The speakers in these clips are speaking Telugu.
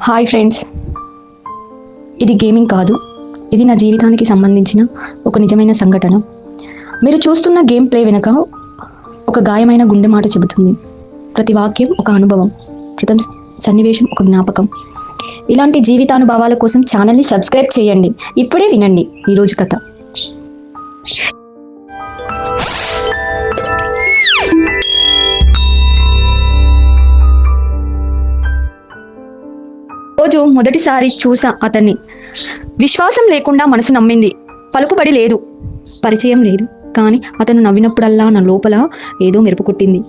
హాయ్ ఫ్రెండ్స్ ఇది గేమింగ్ కాదు. ఇది నా జీవితానికి సంబంధించిన ఒక నిజమైన సంఘటన. మీరు చూస్తున్న గేమ్ ప్లే వెనుక ఒక గాయమైన గుండె మాట చెబుతుంది. ప్రతి వాక్యం ఒక అనుభవం. ప్రతి సన్నివేశం ఒక జ్ఞాపకం. ఇలాంటి జీవితానుభవాల కోసం ఛానల్ని సబ్స్క్రైబ్ చేయండి. ఇప్పుడే వినండి. ఈరోజు కథ. రోజు మొదటిసారి చూసా అతన్ని. విశ్వాసం లేకుండా మనసు నమ్మింది. పలుకుబడి లేదు. పరిచయం లేదు. కానీ అతను నవ్వినప్పుడల్లా నా లోపల ఏదో మెరుపు కొట్టింది.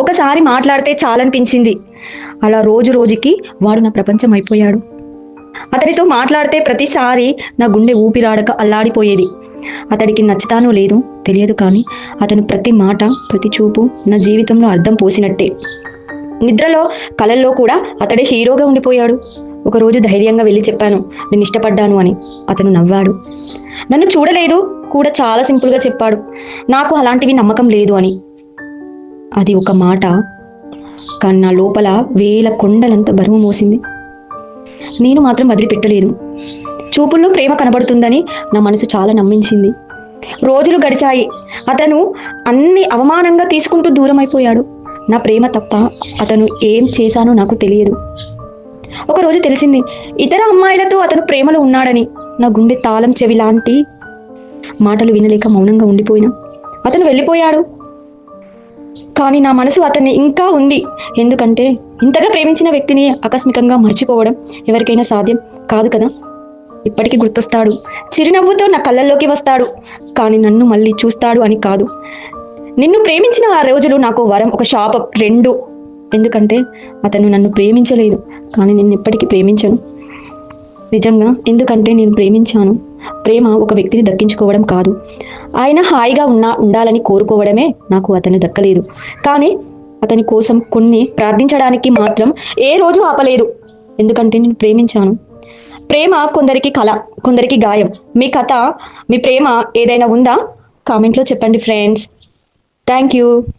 ఒకసారి మాట్లాడితే చాలనిపించింది. అలా రోజు రోజుకి వాడు నా ప్రపంచం అయిపోయాడు. అతనితో మాట్లాడితే ప్రతిసారి నా గుండె ఊపిరాడక అల్లాడిపోయేది. అతడికి నచ్చుతానో లేదో తెలియదు కానీ అతను ప్రతి మాట ప్రతి చూపు నా జీవితంలో అర్థం పోసినట్టే. నిద్రలో కలల్లో కూడా అతడే హీరోగా ఉండిపోయాడు. ఒకరోజు ధైర్యంగా వెళ్ళి చెప్పాను నేను ఇష్టపడ్డాను అని. అతను నవ్వాడు. నన్ను చూడలేదు కూడా చాలా సింపుల్గా చెప్పాడు. నాకు అలాంటివి నమ్మకం లేదు అని. అది ఒక మాట కానీ నా లోపల వేల కొండలంత బరువు మోసింది. నేను మాత్రం వదిలిపెట్టలేదు. చూపుల్లో ప్రేమ కనబడుతుందని నా మనసు చాలా నమ్మించింది. రోజులు గడిచాయి. అతను అన్ని అవమానంగా తీసుకుంటూ దూరం అయిపోయాడు నా ప్రేమ తప్ప అతను ఏం చేశానో నాకు తెలియదు. ఒకరోజు తెలిసింది ఇతర అమ్మాయిలతో అతను ప్రేమలో ఉన్నాడని నా గుండె తాళం చెవి లాంటి మాటలు వినలేక మౌనంగా ఉండిపోయినా. అతను వెళ్ళిపోయాడు. కానీ నా మనసు అతన్ని ఇంకా ఉంది. ఎందుకంటే ఇంతగా ప్రేమించిన వ్యక్తిని ఆకస్మికంగా మర్చిపోవడం ఎవరికైనా సాధ్యం కాదు కదా? ఇప్పటికీ గుర్తొస్తాడు. చిరునవ్వుతో నా కళ్ళల్లోకి వస్తాడు. కానీ నన్ను మళ్ళీ చూస్తాడు అని కాదు. నిన్ను ప్రేమించిన ఆ రోజులు నాకు వరం ఒక షాప్ రెండు. ఎందుకంటే అతను నన్ను ప్రేమించలేదు కానీ నేను ఎప్పటికీ ప్రేమించను. నిజంగా ఎందుకంటే నేను ప్రేమించాను. ప్రేమ ఒక వ్యక్తిని దక్కించుకోవడం కాదు. ఆయన హాయిగా ఉన్నా ఉండాలని కోరుకోవడమే నాకు అతను దక్కలేదు. కానీ అతని కోసం కొన్ని ప్రార్థించడానికి మాత్రం ఏ రోజు ఆపలేదు. ఎందుకంటే నేను ప్రేమించాను. ప్రేమ కొందరికి కళ కొందరికి గాయం. మీ కథ మీ ప్రేమ ఏదైనా ఉందా? కామెంట్లో చెప్పండి ఫ్రెండ్స్. Thank you.